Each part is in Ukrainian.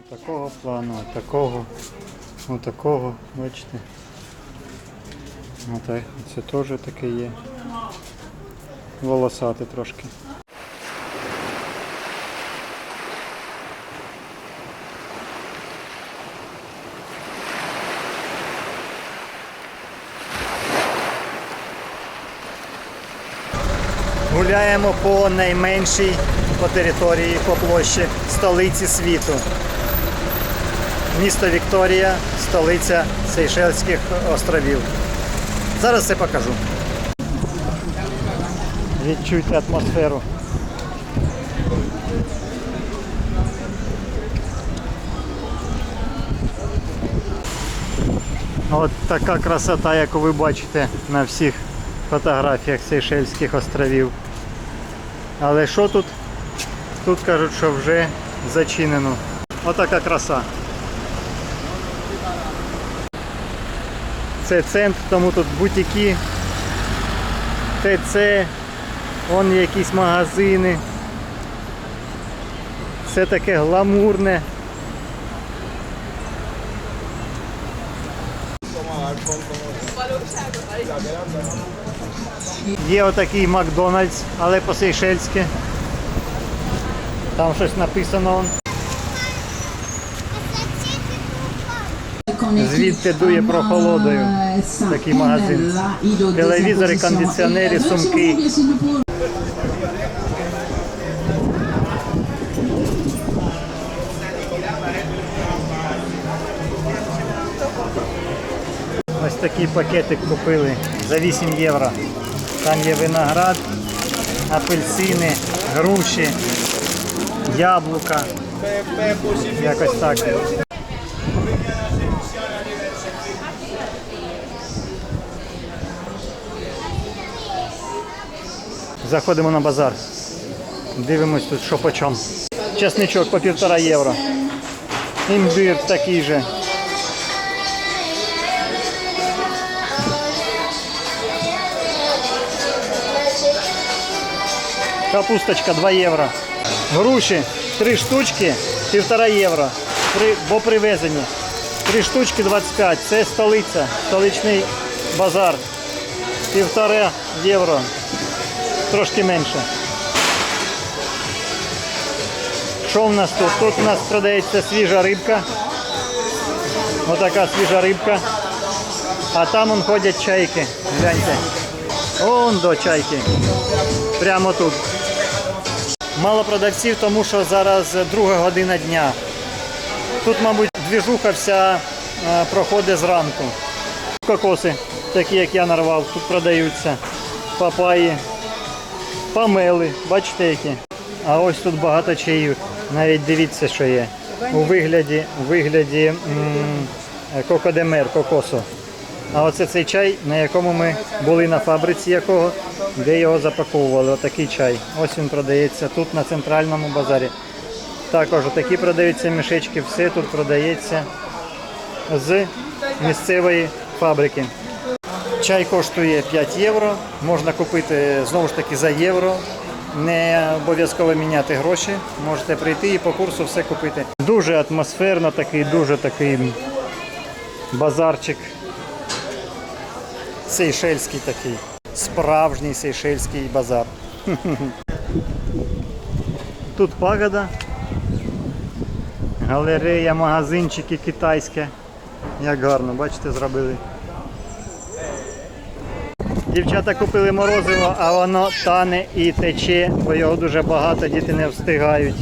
Отакого плану, отакого, отакого, бачите. Отак, це теж таке є. Волосати трошки. Гуляємо по найменшій по території, по площі столиці світу. Місто Вікторія, столиця Сейшельських островів. Зараз все покажу. Відчуйте атмосферу. От така красота, яку ви бачите на всіх фотографіях Сейшельських островів. Але що тут? Тут кажуть, що вже зачинено. Отака краса. Це центр, тому тут бутики, ТЦ, вон якісь магазини. Все таке гламурне. Є отакий Макдональдс, але по-сейшельськи. Там щось написано. Звідти дує прохолодою. Такий магазин. Телевізори, кондиціонери, сумки. Ось такий пакетик купили за 8 євро. Там є виноград, апельсини, груші, яблука. Якось так. Заходимо на базар. Дивимось тут, що по чому. Чесничок по півтора євро. Імбир такий же. Капусточка 2 євро. Груші 3 штучки, 1,5 євро. При, бо привезені. 3 штучки 25. Це столиця, столичний базар. 1,5 євро. Трошки менше. Що в нас тут? Тут у нас продається свіжа рибка. Отака свіжа рибка. А там он ходять чайки. Гляньте. Он до чайки. Прямо тут. Мало продавців, тому що зараз друга година дня. Тут, мабуть, двіжуха вся е, проходить зранку. Кокоси, такі як я нарвав, тут продаються. Папаї, памели, бачите які. А ось тут багато чаїв. Навіть дивіться, що є. У вигляді, у вигляді кокодемер, кокосу. А оце цей чай, на якому ми були на фабриці якого, де його запаковували. Отакий чай. Ось він продається тут на центральному базарі. Також такі продаються мішечки, все тут продається з місцевої фабрики. Чай коштує 5 євро, можна купити знову ж таки за євро. Не обов'язково міняти гроші, можете прийти і по курсу все купити. Дуже атмосферно, такий, дуже такий базарчик. Сейшельський такий. Справжній сейшельський базар. Тут пагода. Галерея, магазинчики китайське. Як гарно, бачите, зробили. Дівчата купили морозиво, а воно тане і тече, бо його дуже багато, діти не встигають.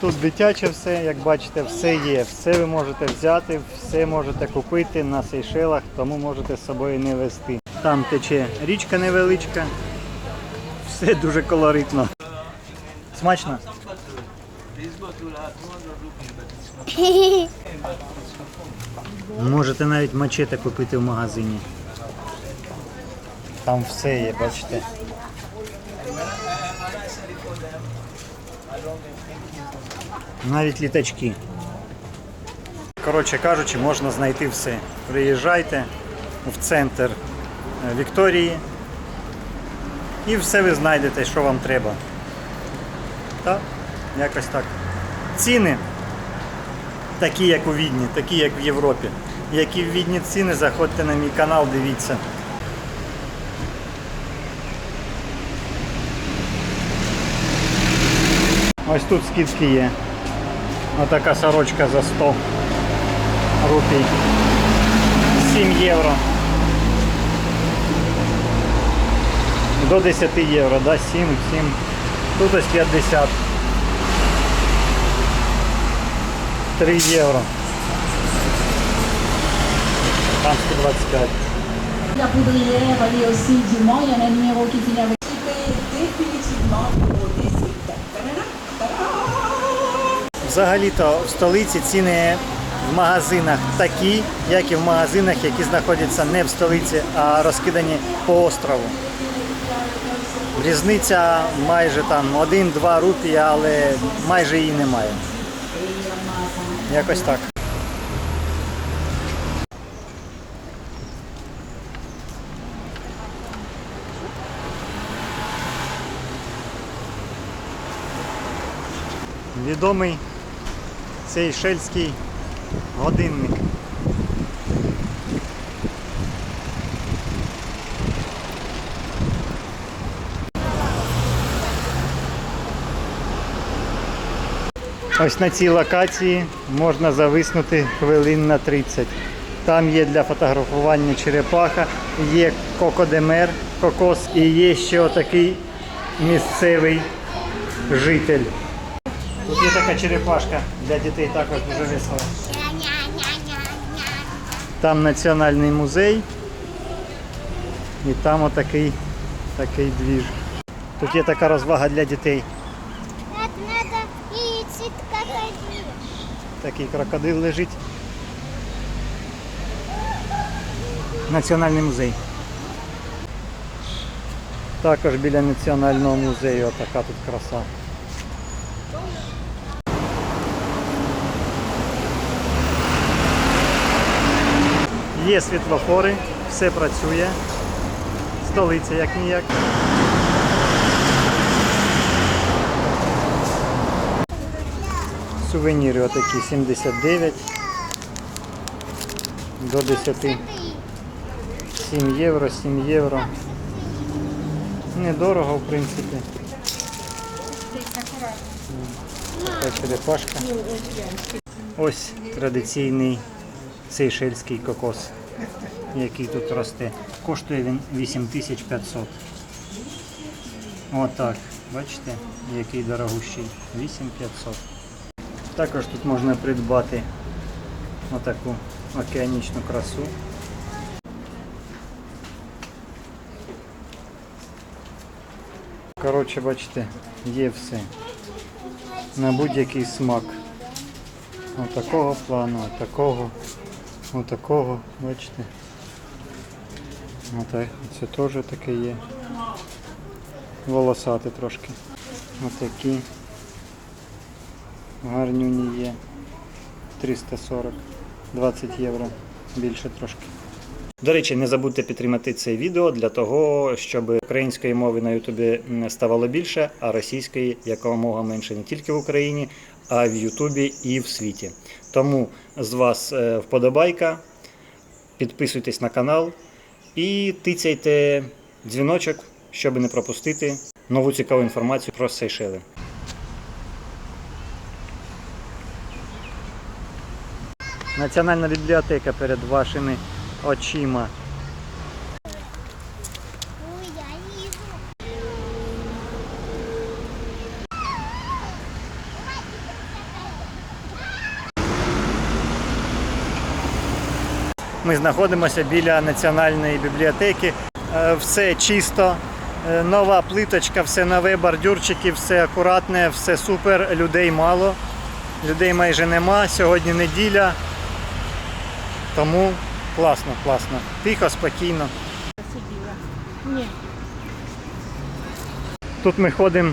Тут дитяче все, як бачите, все є. Все ви можете взяти, все можете купити на Сейшелах, тому можете з собою не вести. Там тече річка невеличка, все дуже колоритно. Смачно? Можете навіть мачете купити в магазині. Там все є, бачите. Навіть літачки. Коротше кажучи, можна знайти все. Приїжджайте в центр е, Вікторії і все ви знайдете, що вам треба. Так, якось так. Ціни такі, як у Відні, такі, як в Європі. Які в Відні ціни, заходьте на мій канал, дивіться. Ось тут скидки є. Отака сорочка за 100 рупій. 7 євро. До 10 євро, да? 7, 7. Тут ось 50. 3 євро. Там 125. La poudrière, elle est aussi du Mans. Il y en a un numéro qui finit avec. Взагалі-то в столиці ціни в магазинах такі, як і в магазинах, які знаходяться не в столиці, а розкидані по острову. Різниця майже там 1-2 рупії, але майже її немає. Якось так. Відомий цей шельський годинник. Ось на цій локації можна зависнути хвилин на 30. Там є для фотографування черепаха, є кокодемер, кокос і є ще такий місцевий житель. Тут є така черепашка для дітей також дуже весело. Там національний музей. І там отакий такий двіж. Тут є така розвага для дітей. Такий крокодил лежить. Національний музей. Також біля національного музею така тут краса. Є світлофори, все працює. Столиця як ніяк. Сувеніри отакі 79 до 10. 7 євро, 7 євро. Недорого, в принципі. Така черепашка. Ось традиційний сейшельський кокос, який тут росте. Коштує він 8500. Отак. Бачите, який дорогущий. 8500. Також тут можна придбати отаку океанічну красу. Коротше, бачите, є все. На будь-який смак. Отакого плану, отакого, отакого, бачите. Отак, це теж таке є. Волосати трошки. Отакі. Гарнюні є. 340, 20 євро. Більше трошки. До речі, не забудьте підтримати це відео для того, щоб української мови на Ютубі ставало більше, а російської якомога менше не тільки в Україні, а в Ютубі і в світі. Тому з вас е, вподобайка, підписуйтесь на канал і тицяйте дзвіночок, щоб не пропустити нову цікаву інформацію про Сейшели. Національна бібліотека перед вашими очима. Ми знаходимося біля національної бібліотеки. Е, Все чисто, е, нова плиточка, все нове, бордюрчики, все акуратне, все супер. Людей мало, людей майже нема. Сьогодні неділя. Тому класно, класно. Тихо, спокійно. Тут ми ходимо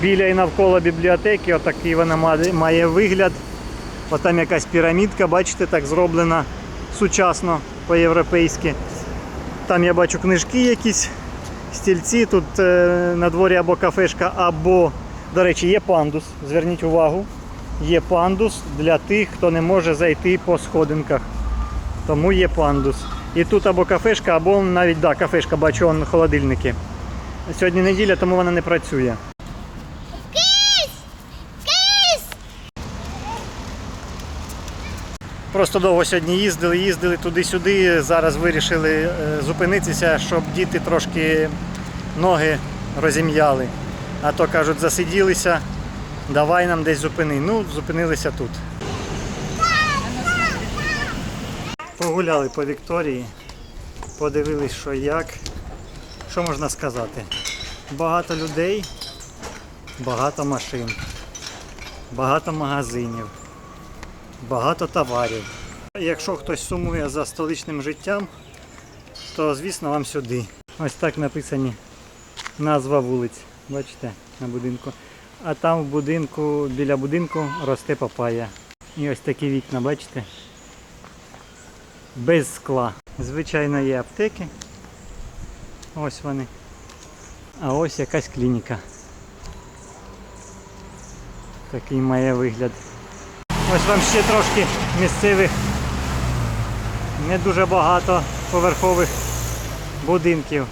біля і навколо бібліотеки. Отакий вона має- має вигляд. Отам якась пірамідка, бачите, так зроблена сучасно по-європейськи. Там я бачу книжки якісь, стільці. Тут е, на дворі або кафешка, або, до речі, є пандус. Зверніть увагу. є пандус для тих, хто не може зайти по сходинках. Тому є пандус. І тут або кафешка, або навіть да, кафешка, бачу он холодильники. Сьогодні неділя, тому вона не працює. Просто довго сьогодні їздили, їздили туди-сюди. Зараз вирішили е, зупинитися, щоб діти трошки ноги розім'яли. А то кажуть, засиділися, давай нам десь зупини. Ну, зупинилися тут. Погуляли по Вікторії, подивились, що як. Що можна сказати? Багато людей, багато машин, багато магазинів багато товарів. Якщо хтось сумує за столичним життям, то звісно вам сюди. Ось так написані назва вулиць. Бачите, на будинку. А там в будинку, біля будинку росте папая. І ось такі вікна, бачите? Без скла. Звичайно, є аптеки. Ось вони. А ось якась клініка. Такий має вигляд. Ось вам ще трошки місцевих, не дуже багато поверхових будинків.